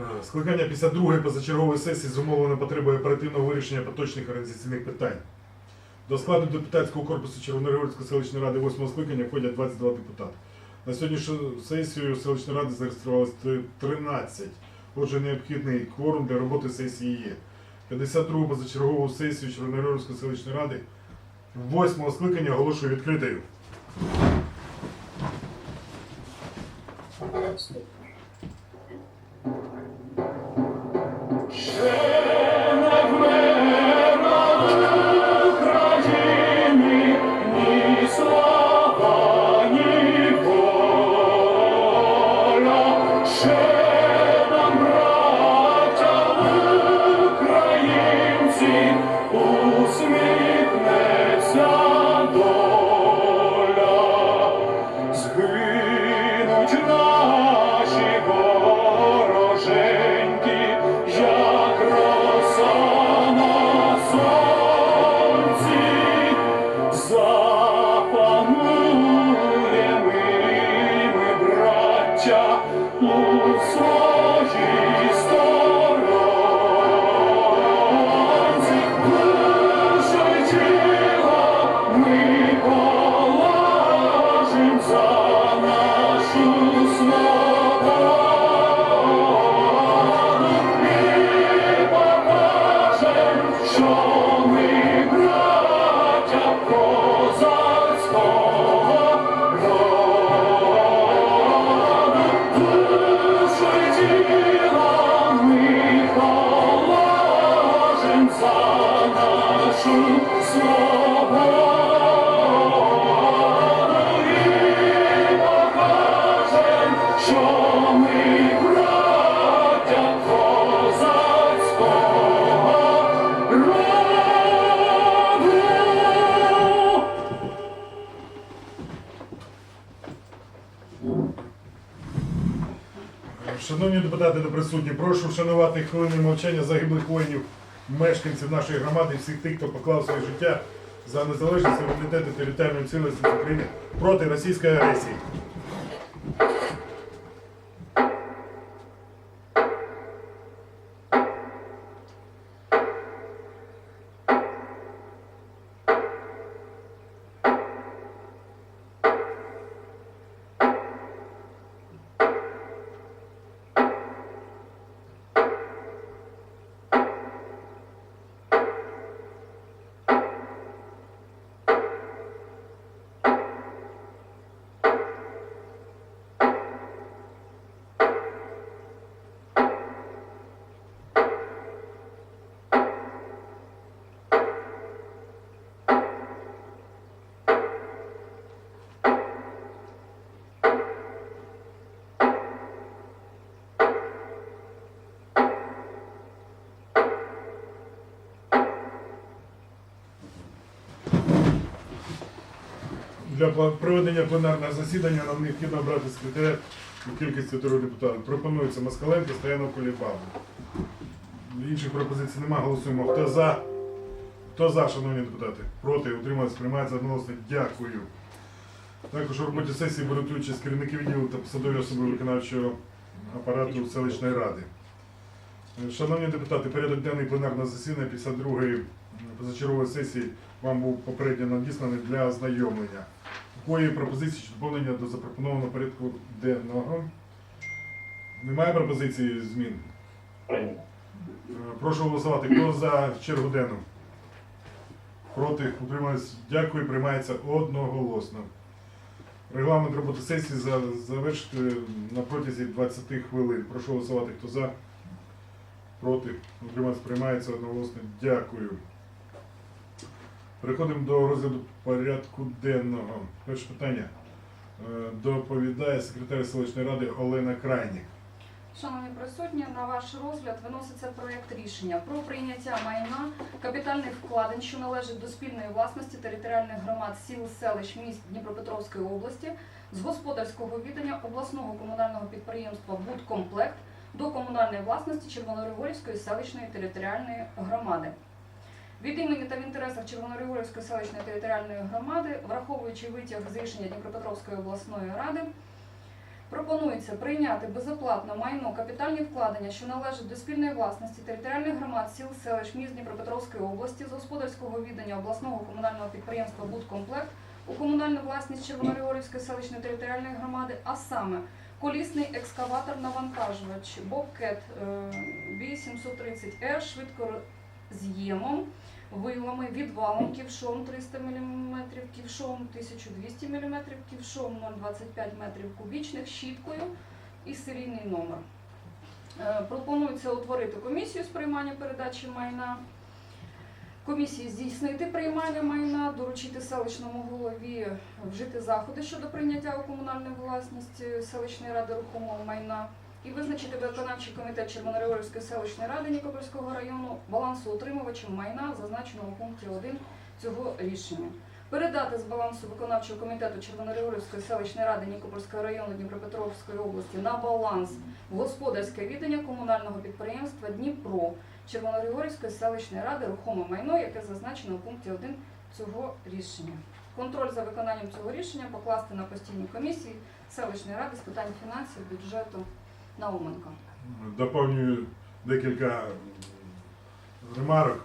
Е, Скликання 52-ї позачергової сесії зумовлено потребою оперативного вирішення поточних організаційних питань. До складу депутатського корпусу Червоногорської селищної ради 8 скликання входять 22 депутати. На сьогоднішню сесію селищної ради зареєструвалося 13. Отже, необхідний кворум для роботи сесії є. 52 позачергову сесію Червоногорської селищної ради 8 скликання оголошую відкритою. Згинуть присутні, прошу вшанувати хвилини мовчання загиблих воїнів, мешканців нашої громади і всіх тих, хто поклав своє життя за незалежність, суверенітет і територіальну цілісність України проти російської агресії. Для проведення пленарного засідання нам необхідно обрати секретаря у кількості трьох депутатів. Пропонується Москаленко, Стоянов, Кулібабу. Інших пропозицій немає. Голосуємо. Хто за? Хто за, шановні депутати? Проти, утримались, приймається одноголосно. Дякую. Також у роботі сесії беруть участь керівники відділу та посадові особи виконавчого апарату селищної ради. Шановні депутати, порядок денний пленарного засідання 52-ї позачергової сесії вам був попередньо надісланий для ознайомлення. Якої пропозиції чи доповнення до запропонованого порядку денного? Немає пропозиції змін? Прошу голосувати. Хто за чергу денну? Проти? Утримались? Дякую. Приймається одноголосно. Регламент роботи сесії завершити на протязі 20 хвилин. Прошу голосувати. Хто за? Проти? Утримались? Приймається одноголосно. Дякую. Переходимо до розгляду порядку денного. Перше питання. Е, Доповідає секретар селищної ради Олена Крайнік. Шановні присутні, на ваш розгляд виноситься проєкт рішення про прийняття майна капітальних вкладень, що належать до спільної власності територіальних громад сіл, селищ, міст Дніпропетровської області з господарського віддання обласного комунального підприємства «Будкомплект» до комунальної власності Червоногригорівської селищної територіальної громади. Від імені та в інтересах Червоногригорівської селищної територіальної громади, враховуючи витяг з рішення Дніпропетровської обласної ради, Пропонується прийняти безоплатно майно капітальні вкладення, що належать до спільної власності територіальних громад сіл, селищ, міст Дніпропетровської області з господарського віддання обласного комунального підприємства «Будкомплект» у комунальну власність Червоногригорівської селищної територіальної громади, а саме колісний екскаватор-навантажувач Bobcat B730R швидкоз'ємом, вилами, відвалом ківшом 300 мм, ківшом 1200 мм, ківшом 0,25 метрів кубічних, щіткою і серійний номер. Е, Пропонується утворити комісію з приймання передачі майна. Комісії здійснити приймання майна, доручити селищному голові вжити заходи щодо прийняття у комунальну власність селищної ради рухомого майна і визначити виконавчий комітет Червоногригорівської селищної ради Нікопольського району балансоутримувачем майна, зазначеного у пункті 1 цього рішення. Передати з балансу виконавчого комітету Червоногригорівської селищної ради Нікопольського району Дніпропетровської області на баланс господарське віддання комунального підприємства Дніпро Червоногригорівської селищної ради рухоме майно, яке зазначено у пункті 1 цього рішення. Контроль за виконанням цього рішення покласти на постійні комісії селищної ради з питань фінансів, бюджету Науменко. Доповнюю декілька ремарок.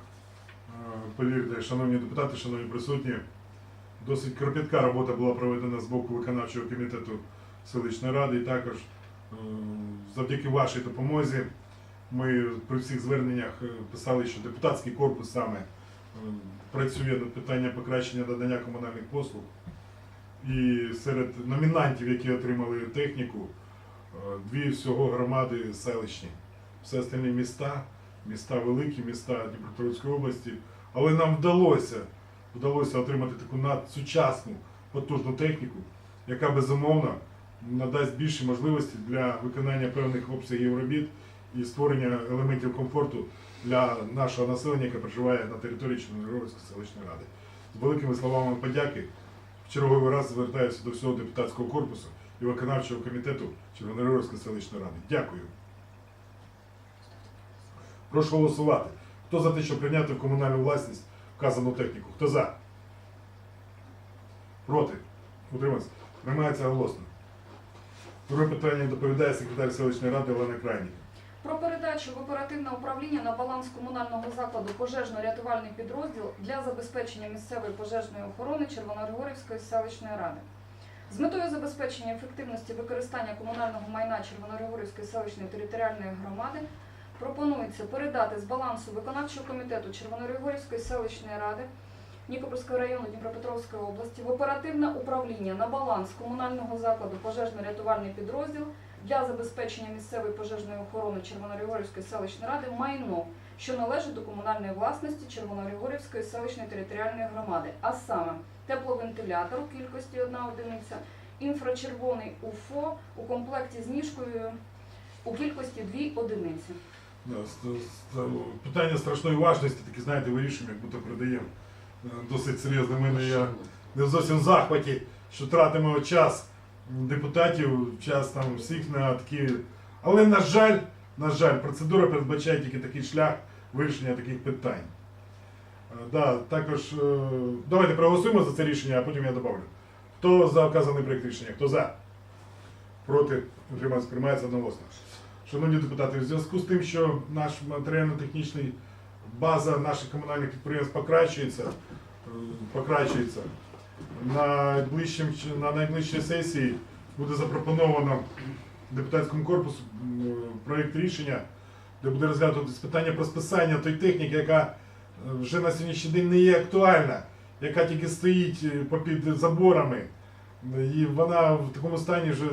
Е, Повірте, шановні депутати, шановні присутні, досить кропітка робота була проведена з боку виконавчого комітету селищної ради. І також е, завдяки вашій допомозі ми при всіх зверненнях е, писали, що депутатський корпус саме працює над питанням покращення надання комунальних послуг. І серед номінантів, які отримали техніку, дві всього громади селищні. Все остальні міста, міста великі, міста Дніпропетровської області. Але нам вдалося, вдалося отримати таку надсучасну потужну техніку, яка безумовно надасть більші можливості для виконання певних обсягів робіт і створення елементів комфорту для нашого населення, яке проживає на території Чорногорівської селищної ради. З великими словами подяки в черговий раз звертаюся до всього депутатського корпусу і виконавчого комітету Червоногорівської селищної ради. Дякую. Прошу голосувати. Хто за те, щоб прийняти в комунальну власність вказану техніку? Хто за? Проти? Утримався? Приймається голосно. Друге питання доповідає секретар селищної ради Олена Крайніка. Про передачу в оперативне управління на баланс комунального закладу пожежно-рятувальний підрозділ для забезпечення місцевої пожежної охорони Червоногригорівської селищної ради. З метою забезпечення ефективності використання комунального майна Червоногригорівської селищної територіальної громади пропонується передати з балансу виконавчого комітету Червоногригорівської селищної ради Нікопольського району Дніпропетровської області в оперативне управління на баланс комунального закладу пожежно-рятувальний підрозділ для забезпечення місцевої пожежної охорони Червоногригорівської селищної ради майно, що належить до комунальної власності Червоногригорівської селищної територіальної громади, а саме тепловентилятор у кількості 1 одиниця, інфрачервоний УФО у комплекті з ніжкою у кількості 2 одиниці. Питання страшної важності, такі знаєте, вирішуємо, як будто передаємо. Е, Досить серйозно. Мене я не зовсім в захваті, що тратимо час депутатів, час там всіх на такі. Але на жаль, на жаль, процедура передбачає тільки такий шлях вирішення таких питань. Е, Да, також е, давайте проголосуємо за це рішення, а потім я добавлю. Хто за вказаний проєкт рішення? Хто за? Проти? Утримався, приймається одноголосно. Шановні депутати, в зв'язку з тим, що наш матеріально-технічний база наших комунальних підприємств покращується, е, покращується, на, на найближчій сесії буде запропоновано депутатському корпусу проєкт рішення, де буде розглядатись питання про списання той техніки, яка вже на сьогоднішній день не є актуальна, яка тільки стоїть е, попід заборами. І вона в такому стані вже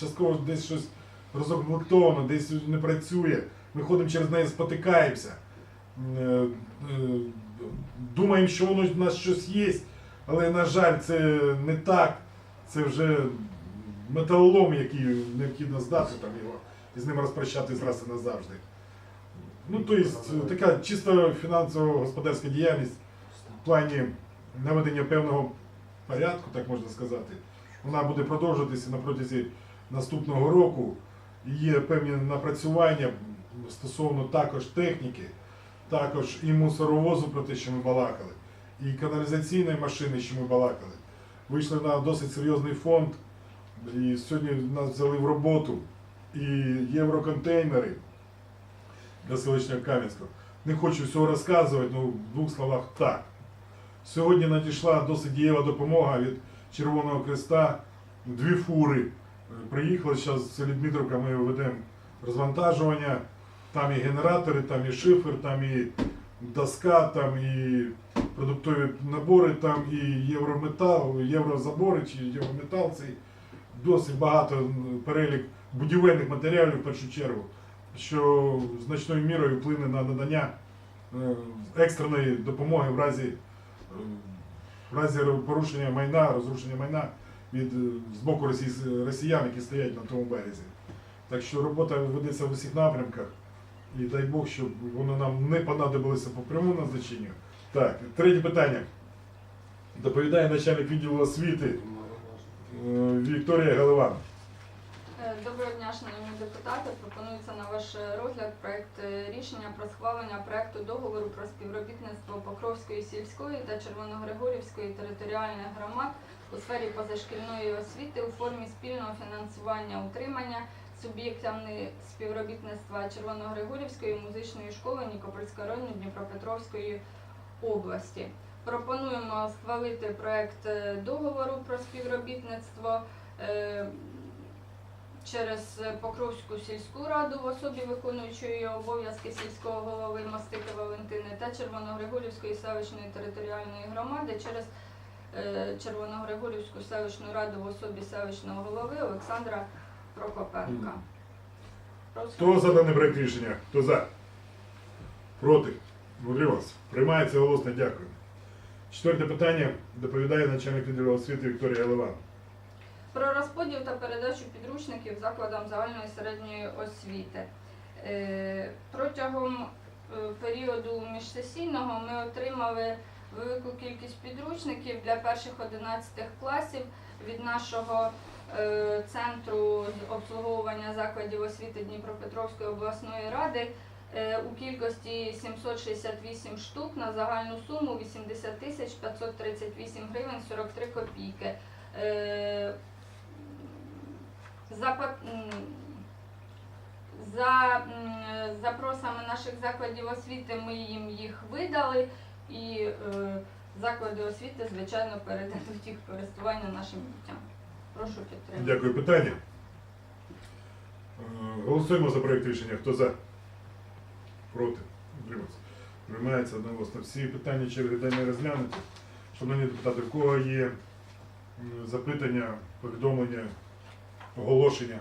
частково десь щось розкомплектовано, десь не працює. Ми ходимо через неї, спотикаємося. Е, е, Думаємо, що воно в нас щось є, але, на жаль, це не так. Це вже металолом, який необхідно здати там його і з ним розпрощатись раз і назавжди. Ну, тобто, така чисто фінансово-господарська діяльність в плані наведення певного порядку, так можна сказати. Вона буде продовжуватися на протязі наступного року. Є певні напрацювання стосовно також техніки, також і мусоровозу, про те, що ми балакали, і каналізаційної машини, що ми балакали. Вийшли на досить серйозний фонд І сьогодні нас взяли в роботу і євроконтейнери для селищного Кам'янського. Не хочу всього розказувати, ну в двох словах так. Сьогодні надійшла досить дієва допомога від Червоного Креста. Дві фури е, приїхали. Зараз в селі ми ведемо розвантажування. Там і генератори, там і шифер, там і доска, там і продуктові набори, там і єврометал, єврозабори чи єврометал. Цей досить багато перелік будівельних матеріалів в першу чергу, що значною мірою вплине на надання е, екстреної допомоги в разі, е, в разі порушення майна, розрушення майна від е, з боку росіян, які стоять на тому березі. Так що робота ведеться в усіх напрямках. І дай Бог, щоб воно нам не понадобилося по прямому назначенню. Так, третє питання. Доповідає начальник відділу освіти Вікторія Галиван. Е, Доброго дня, шановні депутати. Пропонується на ваш розгляд проект е, рішення про схвалення проекту договору про співробітництво Покровської сільської та Червоногригорівської територіальних громад у сфері позашкільної освіти у формі спільного фінансування утримання суб'єктами співробітництва Червоногригорівської музичної школи Нікопольського району Дніпропетровської області. Пропонуємо схвалити проект е, договору про співробітництво. Через Покровську сільську раду в особі виконуючої обов'язки сільського голови Мастики Валентини та Червоногригорівської селищної територіальної громади через е, Червоногригорівську селищну раду в особі селищного голови Олександра Прокопенка. Хто за даний проект рішення? Хто за? Проти? Утримався. Приймається голосно, дякую. Четверте питання доповідає начальник відділу освіти Вікторія Галиван. Про розподіл та передачу підручників закладам загальної середньої освіти. Е, Протягом е, періоду міжсесійного ми отримали велику кількість підручників для перших 11 класів від нашого е, центру обслуговування закладів освіти Дніпропетровської обласної ради у кількості 768 штук на загальну суму 80 тисяч 538 гривень 43 копійки. За, за запросами наших закладів освіти ми їм їх видали і е, заклади освіти, звичайно, передадуть їх користування нашим дітям. Прошу підтримати. Дякую. Питання. Е, Голосуємо за проект рішення. Хто за? Проти? Утримався. Приймається одноголосно. Всі питання черги денної розглянуті. Шановні депутати, в кого є запитання, повідомлення, оголошення?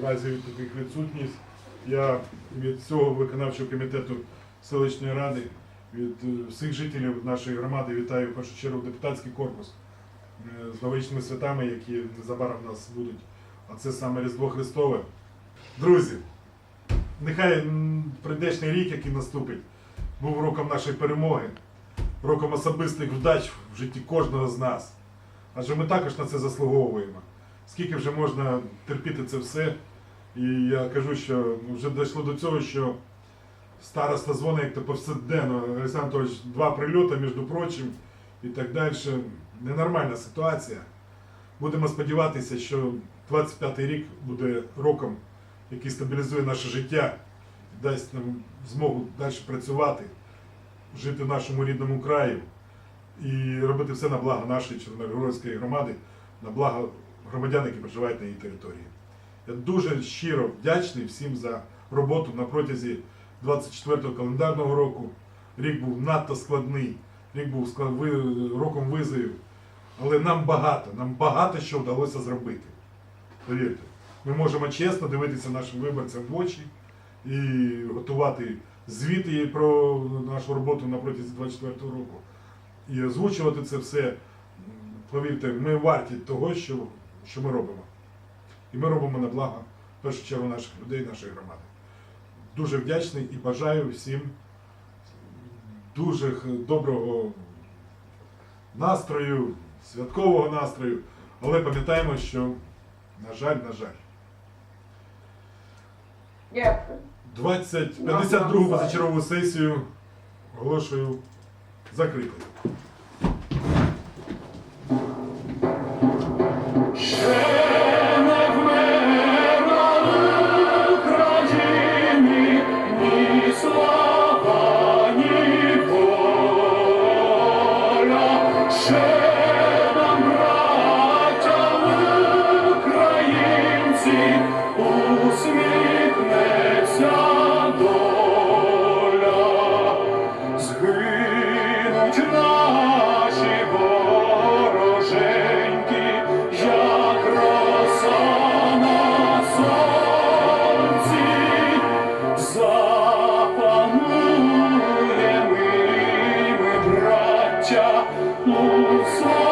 В разі таких відсутність, я від цього виконавчого комітету селищної ради, від е, всіх жителів нашої громади вітаю в першу чергу депутатський корпус е, з новорічними святами, які незабаром в нас будуть. А це саме Різдво Христове. Друзі, нехай м, прийдешній рік, який наступить, був роком нашої перемоги, роком особистих вдач в житті кожного з нас. Адже ми також на це заслуговуємо. Скільки вже можна терпіти це все? І я кажу, що вже дійшло до цього, що староста дзвонить як то повсякденно. Олександр Анатольович, два прильоти, між прочим, і так далі. Ненормальна ситуація. Будемо сподіватися, що 25-й рік буде роком, який стабілізує наше життя, дасть нам змогу далі працювати, жити в нашому рідному краю і робити все на благо нашої Чорногорської громади, на благо громадян, які проживають на її території. Я дуже щиро вдячний всім за роботу на протязі 24-го календарного року. Рік був надто складний, рік був роком визовів. Але нам багато, нам багато що вдалося зробити. Повірте, ми можемо чесно дивитися нашим виборцям в очі і готувати звіти про нашу роботу на протязі 24 року. І озвучувати це все. Повірте, ми варті того, що, що ми робимо. І ми робимо на благо, в першу чергу, наших людей, нашої громади. Дуже вдячний і бажаю всім дуже доброго настрою, святкового настрою. Але пам'ятаємо, що, на жаль, на жаль, Дякую. 20, 52 позачергову сесію оголошую закритою. say.